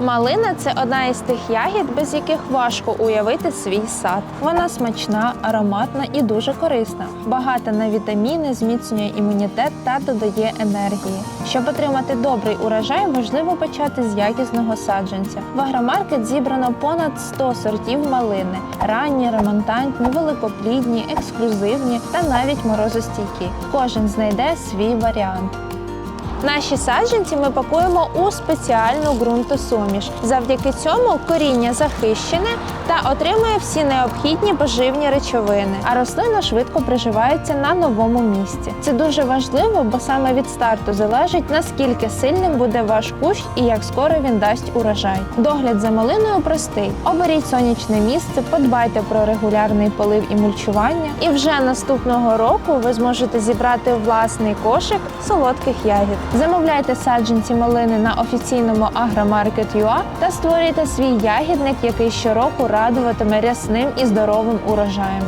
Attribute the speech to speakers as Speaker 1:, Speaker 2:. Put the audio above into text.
Speaker 1: Малина це одна із тих ягід, без яких важко уявити свій сад. Вона смачна, ароматна і дуже корисна. Багата на вітаміни, зміцнює імунітет та додає енергії. Щоб отримати добрий урожай, важливо почати з якісного саджанця. В агромаркет зібрано понад 100 сортів малини: ранні, ремонтантні, великоплідні, ексклюзивні та навіть морозостійкі. Кожен знайде свій варіант. Наші саджанці ми пакуємо у спеціальну ґрунтосуміш. Завдяки цьому коріння захищене та отримує всі необхідні поживні речовини, а рослина швидко приживається на новому місці. Це дуже важливо, бо саме від старту залежить наскільки сильним буде ваш кущ і як скоро він дасть урожай. Догляд за малиною простий: оберіть сонячне місце, подбайте про регулярний полив і мульчування, і вже наступного року ви зможете зібрати власний кошик солодких ягід. Замовляйте саджанці малини на офіційному Агромаркет.ua та створюйте свій ягідник, який щороку радуватиме рясним і здоровим урожаєм.